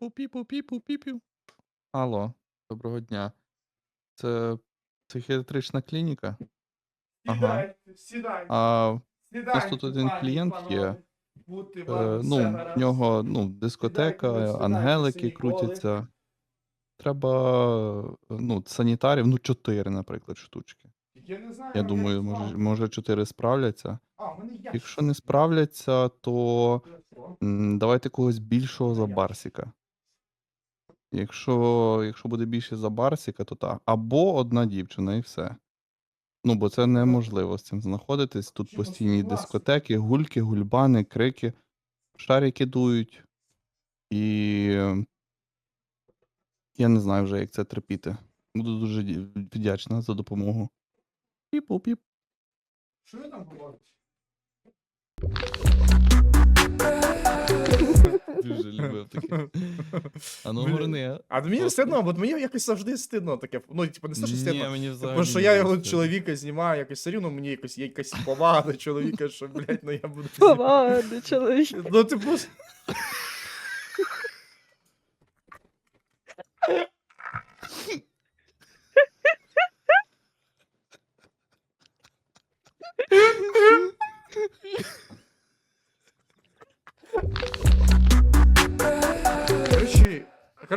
Піпу, піпу, піпу, піпу. Алло, доброго дня. Це психіатрична клініка. Ага. Сідайте, сідайте, А сідайте, тут один пані, клієнт панове. є, Будьте е, вам все ну, в гаразд. нього ну, дискотека, Сідайте, ангелики Сергій Колик. крутяться. Треба ну, санітарів, ну, 4, наприклад, штучки. Я не знаю, Я як думаю, може, може 4 справляться. А, в мене. Якщо не справляться, то Хорошо. м, давайте когось більшого за. Барсіка. Якщо, якщо буде більше за Барсіка, то так. Або одна дівчина і все. Ну, бо це неможливо з цим знаходитись. Тут постійні дискотеки, гульки, гульбани, крики, шарики дують. І е, я не знаю вже, як це терпіти. Буду дуже вдячна за допомогу. Піп-піп. Що ви там говорите? Дуже любив таке. А ну горни. А мені стидно, бо мені якось завжди стидно таке. Ну, типу, не що Ні, стидно. мені взагалі Тому що я його чоловіка знімаю, якось все рівно мені якось є якась повага до чоловіка, що, блядь, ну я буду. Повага до чоловіка. Ну, типу.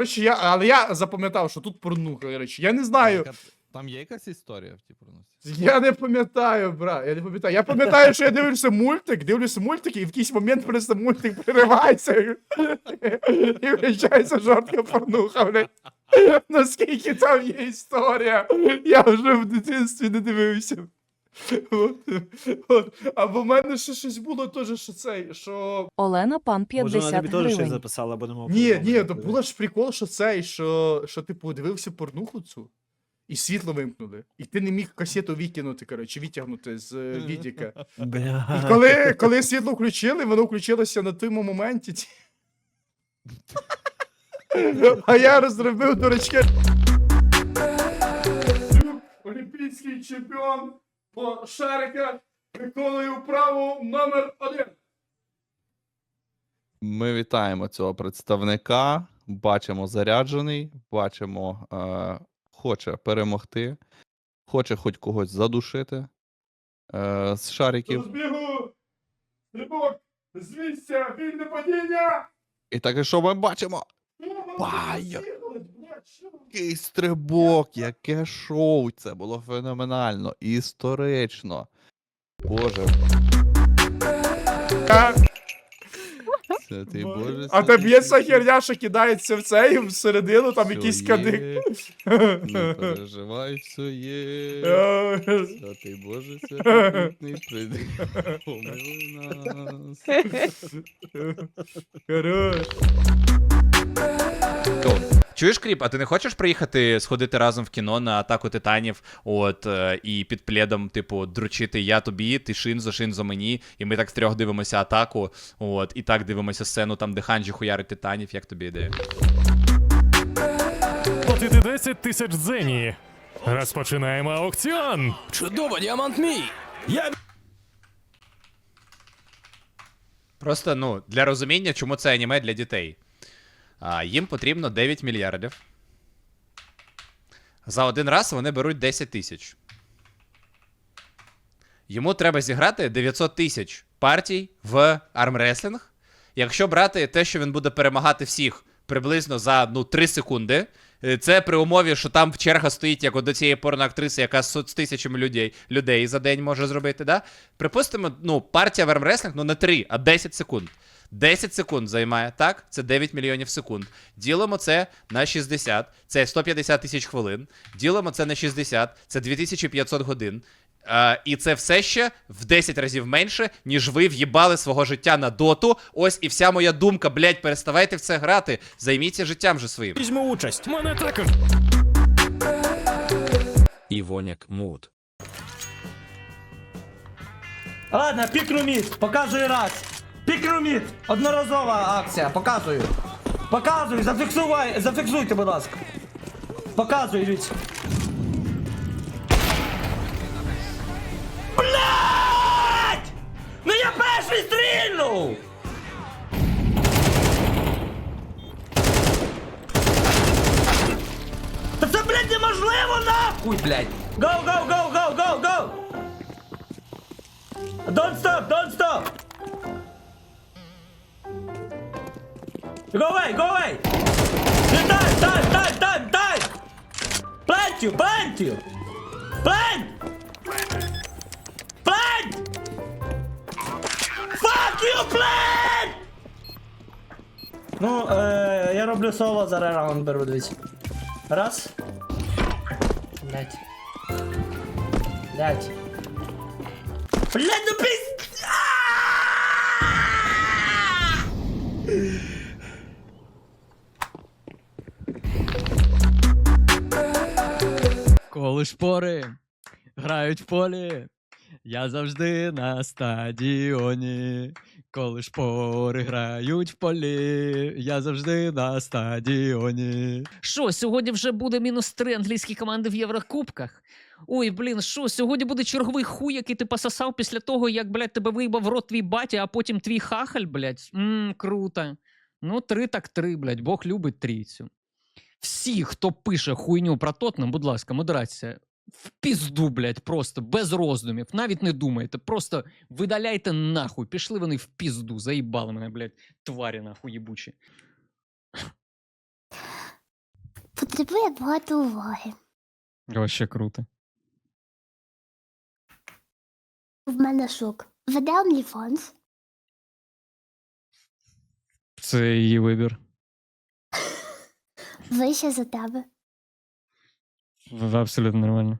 Коротше, я, але я запам'ятав, що тут порнуха, коротше. Я не знаю. Там є якась історія в тій проносі? Я не пам'ятаю, брат. Я не пам'ятаю. Я пам'ятаю, що я дивлюся мультик, дивлюся мультик, і в якийсь момент просто мультик переривається. І включається жорстка порнуха, блядь. Наскільки там є історія. Я вже в дитинстві не дивився. От, от. Або в мене ще щось було теж, що цей, що. Олена пан Може, вона тобі теж щось гривень. записала, будемо. Ні, ні, то було ж прикол, що цей, що, що типу дивився порнуху цю. І світло вимкнули. І ти не міг касету викинути, коротше, витягнути з е, відіка. Бля. І коли, коли світло включили, воно включилося на тому моменті. ті- А я розробив дурачки. Олімпійський чемпіон по шариках, виконує вправу номер один. Ми вітаємо цього представника. Бачимо заряджений, бачимо, е, хоче перемогти, хоче хоч когось задушити е, з шариків. Розбігу, стрибок, з місця, вільне падіння. І так, і що ми бачимо? Бая! Який стрибок, яке шоу! Це було феноменально, історично. Боже, святий Боже. А там є ця херня, що кидається в цей всередину, там Всьо якийсь є, кадик. Не переживай, все є. Святий Боже, святий прийди. Помилуй нас. Хорош. Чуєш, Кріп, а ти не хочеш приїхати сходити разом в кіно на атаку титанів, от е, і під пледом, типу, дручити я тобі, ти Шинзо, Шинзо мені, і ми так втрьох дивимося атаку, от, і так дивимося сцену там, де Ханджі хуярить титанів, як тобі ідея? Платити 10 тисяч дзені. Розпочинаємо аукціон. Чудово, діамант мій! Я Просто ну для розуміння, чому це аніме для дітей. Їм потрібно 9 мільярдів. За один раз вони беруть 10 тисяч. Йому треба зіграти 900 тисяч партій в армреслінг. Якщо брати те, що він буде перемагати всіх приблизно за ну, 3 секунди. е, Це при умові, що там черга стоїть, як от до цієї порноактриси, яка з тисячами людей, людей за день може зробити, да? Припустимо, ну, партія в армреслінг, ну не 3, а 10 секунд. 10 секунд займає, так? Це 9 мільйонів секунд. Ділимо це на 60, це 150 тисяч хвилин. Ділимо це на 60, це 2500 годин. Е, і це все ще в 10 разів менше, ніж ви в'їбали свого життя на доту. Ось і вся моя думка, блять, переставайте в це грати. Займіться життям же своїм. Візьму участь. Мене також. Івоняк Муд. Ладно, пікруміт, показую раз. Пікроміт! Одноразова акція. Показую. Показую, зафіксувай, зафіксуйте, будь ласка. Показуй, Річ. Блять! Ну я перший стрільнув! Та це, блядь, неможливо нахуй, блядь! Гоу, гоу, гоу, гоу, гоу, гоу! Don't stop, don't stop! Go away, go away! Time, time, time, time, time! Plant you, plant you! Plant! Plant! Fuck you, plant! Ну, е, я роблю соло, зараз раунд беру, дивіться. Раз. Блять. Блять. Блять, ну пиз... Коли шпори грають в полі, я завжди на стадіоні. Коли шпори грають в полі, я завжди на стадіоні. Що, сьогодні вже буде мінус три англійські команди в Єврокубках? Ой, блін, що, сьогодні буде черговий хуй, який ти пососав після того, як, блядь, тебе виїбав рот твій батя, а потім твій хахаль, блядь. Мм, круто. Ну, три так три, блядь, Бог любить трійцю. Всі, хто пише хуйню про Тотнем, будь ласка, модерація. В пізду, блядь, просто без роздумів. Навіть не думайте. Просто видаляйте нахуй. Пішли вони в пізду. Заїбали мене, блядь, тварі нахуй їбучі. Потребує багато уваги. Вообще круто. В мене шок. Веде OnlyFans. Це її вибір. Вище за тебе. В- Абсолютно нормально.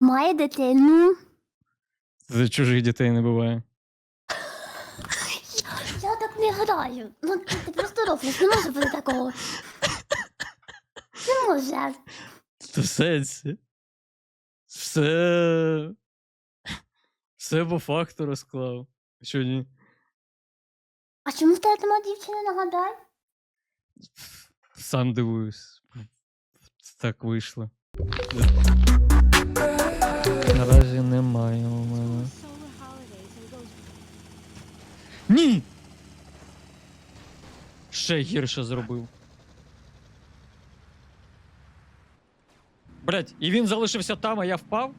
Має дитину. За чужих дітей не буває. Я так не граю. Ну, ти, ти просто рофлиш, не може бути такого. Не може. Та в сенсі. Все. Все по факту розклав. Що ні? А чому в тебе нема дівчини, нагадай? Сам дивуюсь. Так вийшло. Наразі немає у мене. Ні! Ще гірше зробив. Блять, і він залишився там, а я впав?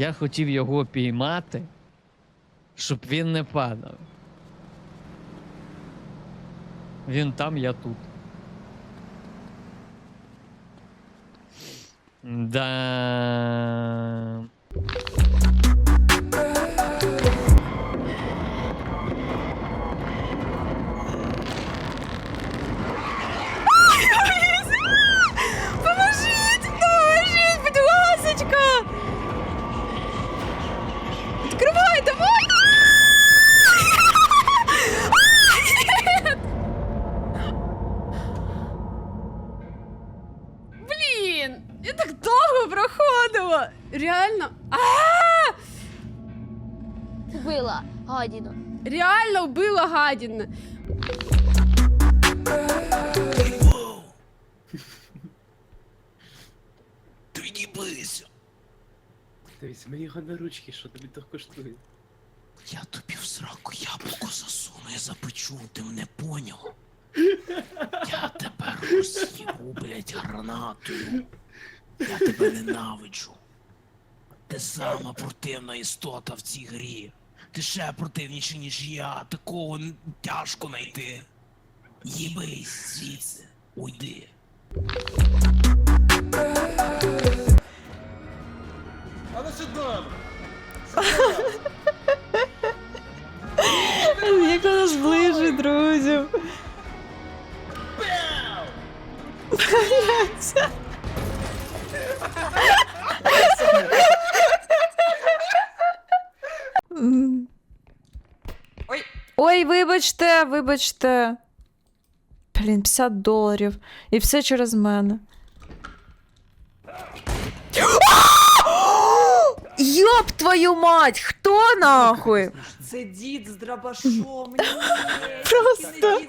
Я хотів його піймати, щоб він не падав. Він там, я тут. Да. Вбила гадіну. Реально вбила гадіна. Дивись, ми його на ручки, що тобі то коштує. Я тобі в сраку яблуко засуну, я запечу, ти мене поняв? Я тебе роз'їбу, блять, гранатою. Я тебе ненавиджу. Ти сама противна істота в цій грі. Ти ще противніший, ніж я. Такого тяжко знайти. Їбись звідси, уйди. Як вона зближить друзів. М. Ой, вибачте, вибачте. Блін, 50 доларів. І все через мене. Йоп твою мать! Хто нахуй? Це дід з дробашом. Просто.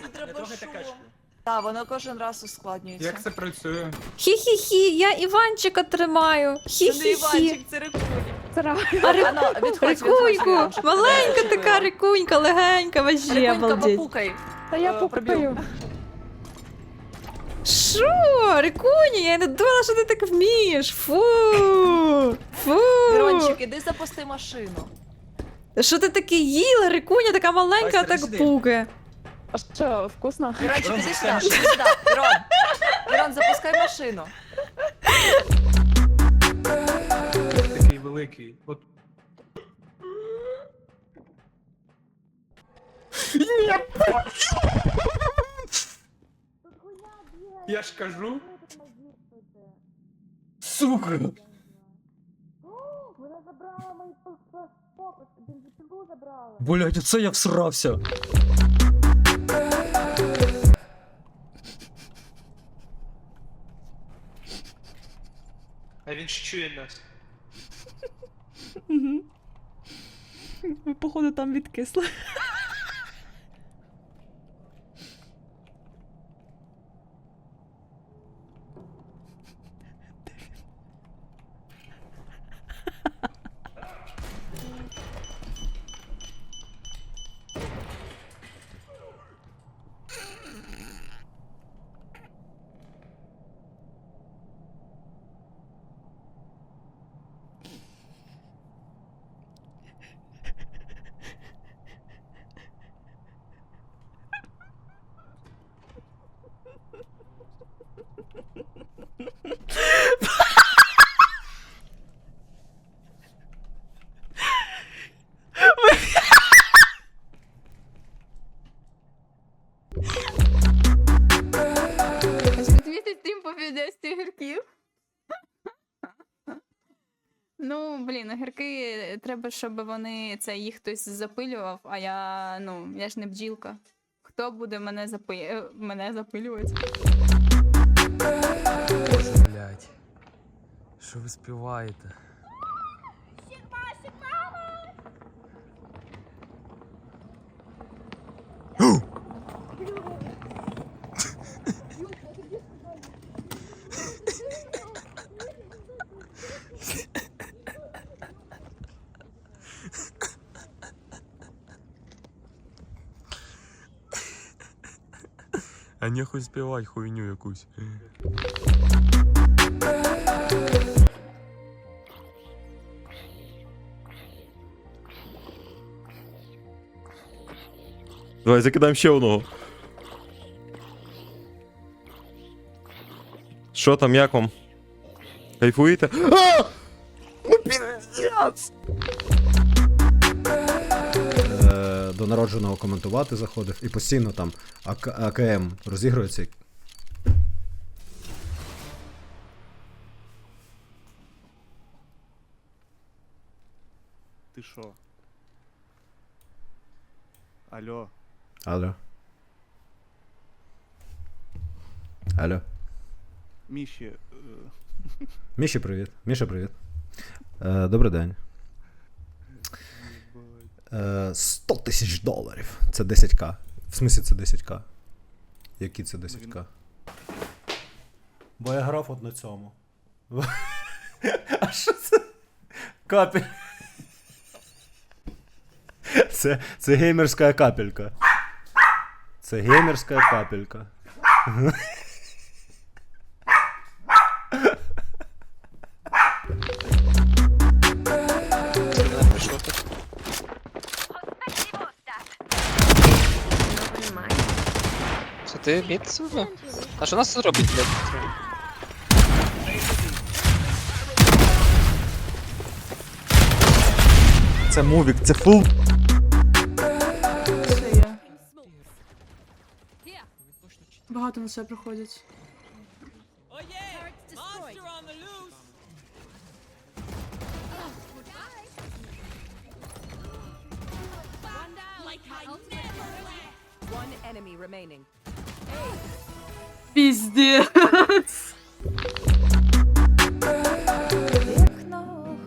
Так, воно кожен раз ускладнюється. Як це працює? Хі-хі-хі, я Іванчика тримаю. Хі-хі-хі. це А Ано, відходь, Рикуньку, маленька така рикунька, легенька, вообще обалдеть. попукай. Та я попукаю. Що? Рикуня, я не думала, що ти так вмієш. Фу. Фу. Мирончик, іди запусти машину. Що ти таке їла? Рикуня така маленька, а так пукає. А що, вкусно? Мирончик, іди сюди, іди сюди. Мирон, запускай машину. Великий. От. Я ж кажу. Сука! Блять, оце я всрався. А він ж чує нас. Ви, походу, там відкисли. Ну, блін, огірки треба, щоб вони це їх хтось запилював, а я, ну, я ж не бджілка. Хто буде мене запи... е, мене запилювати? Блять. Що ви співаєте? А нехуй співай хуйню якусь. Давай закидаємо ще одного. Що там, як вам? Кайфуєте? А! Ну піздець! Народженого коментувати заходив і постійно там АК, АКМ розігрується. Ти що? Алло. Алло. Алло. Міші, е, Міші, привіт. Міша, привіт. Е, добрий день. Е, 100 тисяч доларів. Це 10к. В смислі це 10к. Які це 10к? Бо я грав от на цьому. А що це? Капель. Це, це геймерська капелька. Це геймерська капелька. Ти мід себе? А що нас це робить, блядь? Це мувік, це фул. Багато на це приходять. Піздець.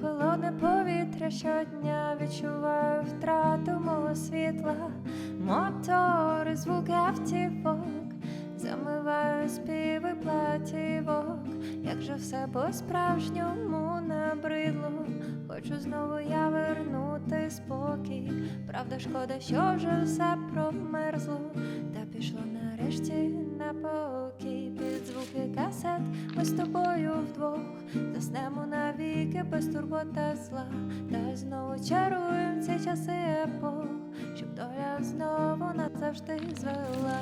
Холодне повітря щодня відчуваю втрату мого світла, мотори, звуки автівок, Замиваю співи платівок, як же все по-справжньому набридло. Хочу знову я вернути спокій. Правда, шкода, що вже все промерзло. Нарешті на поки під звуки касет. Ми з тобою вдвох заснемо навіки без турбот та зла. Та знову чаруємо ці часи епох, щоб доля знову назавжди звела.